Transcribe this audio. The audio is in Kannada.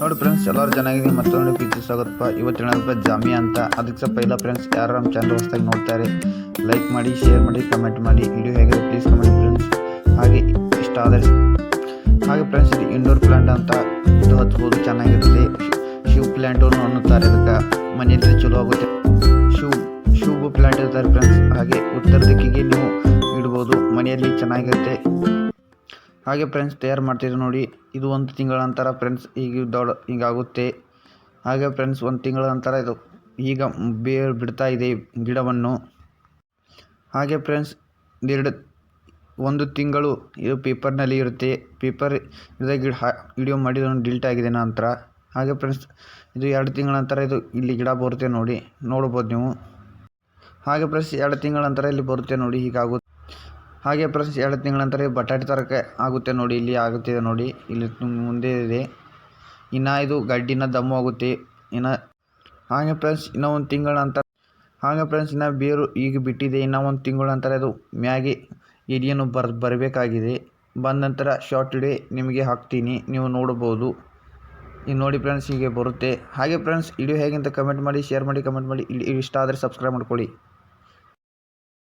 ನೋಡಿ ಫ್ರೆಂಡ್ಸ್ ಎಲ್ಲರೂ ಚೆನ್ನಾಗಿದೆ ಮತ್ತೊಂದು ಪಿಕ್ಚರ್ ಸ್ವಾಗತಪ್ಪ. ಇವತ್ತು ಹಬ್ಬ ಜಾಮಿ ಅಂತ. ಅದಕ್ಕೆ ಸ್ವಲ್ಪ ಇಲ್ಲ ಫ್ರೆಂಡ್ಸ್ ಯಾರು ನಮ್ಮ ಚಾನಲ್ ಹೊಸದಾಗಿ ನೋಡ್ತಾರೆ ಲೈಕ್ ಮಾಡಿ ಶೇರ್ ಮಾಡಿ ಕಮೆಂಟ್ ಮಾಡಿ. ವಿಡಿಯೋ ಹೇಗಿದೆ ಪ್ಲೀಸ್ ಕಮೆಂಟ್ ಫ್ರೆಂಡ್ಸ್ ಹಾಗೆ ಇಷ್ಟ ಆದರೆ ಹಾಗೆ ಫ್ರೆಂಡ್ಸ್ ಇದು ಇಂಡೋರ್ ಪ್ಲಾಂಟ್ ಅಂತ. ಇದು ಹಚ್ಬೋದು ಚೆನ್ನಾಗಿರುತ್ತೆ. ಶಿವ್ ಪ್ಲ್ಯಾಂಟು ಅನ್ನುತ್ತಾರೆ ಇದಕ್ಕೆ. ಮನೆಯಲ್ಲಿ ಚಲೋ ಆಗುತ್ತೆ. ಶಿವ್ ಶಿವ್ ಪ್ಲ್ಯಾಂಟ್ ಇರ್ತಾರೆ ಫ್ರೆಂಡ್ಸ್ ಹಾಗೆ ಉತ್ತರ ದಿಕ್ಕಿಗೆ ನೀವು ಇಡ್ಬೋದು. ಮನೆಯಲ್ಲಿ ಚೆನ್ನಾಗಿರುತ್ತೆ. ಹಾಗೆ ಫ್ರೆಂಡ್ಸ್ ತಯಾರು ಮಾಡ್ತಿದ್ರು ನೋಡಿ. ಇದು ಒಂದು ತಿಂಗಳ ನಂತರ ಫ್ರೆಂಡ್ಸ್ ಈಗ ದೊಡ್ಡ ಹೀಗಾಗುತ್ತೆ. ಹಾಗೆ ಫ್ರೆಂಡ್ಸ್ ಒಂದು ತಿಂಗಳ ನಂತರ ಇದು ಈಗ ಬೇರು ಬಿಡ್ತಾ ಇದೆ ಗಿಡವನ್ನು. ಹಾಗೆ ಫ್ರೆಂಡ್ಸ್ ಎರಡು, ಒಂದು ತಿಂಗಳು ಇದು ಪೇಪರ್ನಲ್ಲಿ ಇರುತ್ತೆ. ಪೇಪರ್ ಗಿಡ ವಿಡಿಯೋ ಮಾಡಿದ ಡಿಲ್ಟ್ ಆಗಿದೆ ನಂತರ. ಹಾಗೆ ಫ್ರೆಂಡ್ಸ್ ಇದು ಎರಡು ತಿಂಗಳ ನಂತರ ಇದು ಇಲ್ಲಿ ಗಿಡ ಬರುತ್ತೆ ನೋಡಿ. ನೋಡ್ಬೋದು ನೀವು. ಹಾಗೆ ಫ್ರೆಂಡ್ಸ್ ಎರಡು ತಿಂಗಳ ನಂತರ ಇಲ್ಲಿ ಬರುತ್ತೆ ನೋಡಿ ಹೀಗಾಗುತ್ತೆ ಹಾಗೆ ಫ್ರೆಂಡ್ಸ್ ಎರಡು ತಿಂಗಳ ನಂತರ ಬಟಾಟೆ ತರಕ್ಕೆ ಆಗುತ್ತೆ ನೋಡಿ, ಇಲ್ಲಿ ಆಗುತ್ತಿದೆ ನೋಡಿ. ಇಲ್ಲಿ ಮುಂದೆ ಇದೆ. ಇನ್ನು ಇದು ಗಡ್ಡಿನ ದಮ್ಮು ಆಗುತ್ತೆ. ಇನ್ನು ಹಾಗೆ ಫ್ರೆಂಡ್ಸ್, ಇನ್ನೂ ಒಂದು ತಿಂಗಳ ನಂತರ ಹಾಗೆ ಫ್ರೆಂಡ್ಸ್, ಇನ್ನು ಬೇರು ಈಗ ಬಿಟ್ಟಿದೆ. ಇನ್ನೂ ಒಂದು ತಿಂಗಳ ನಂತರ ಅದು ಮ್ಯಾಗಿ ಎಡಿಯನ್ನು ಬರ್ ಬರಬೇಕಾಗಿದೆ. ಬಂದ ನಂತರ ಶಾರ್ಟ್ ಡೇ ನಿಮಗೆ ಹಾಕ್ತೀನಿ. ನೀವು ನೋಡ್ಬೋದು ಈಗ ನೋಡಿ ಫ್ರೆಂಡ್ಸ್, ಹೀಗೆ ಬರುತ್ತೆ. ಹಾಗೆ ಫ್ರೆಂಡ್ಸ್ ವಿಡಿಯೋ ಹೇಗೆ ಅಂತ ಕಮೆಂಟ್ ಮಾಡಿ ಶೇರ್ ಮಾಡಿ ಕಮೆಂಟ್ ಮಾಡಿ. ಇಲ್ಲಿ ಇಷ್ಟ ಆದರೆ ಸಬ್ಸ್ಕ್ರೈಬ್ ಮಾಡ್ಕೊಳ್ಳಿ.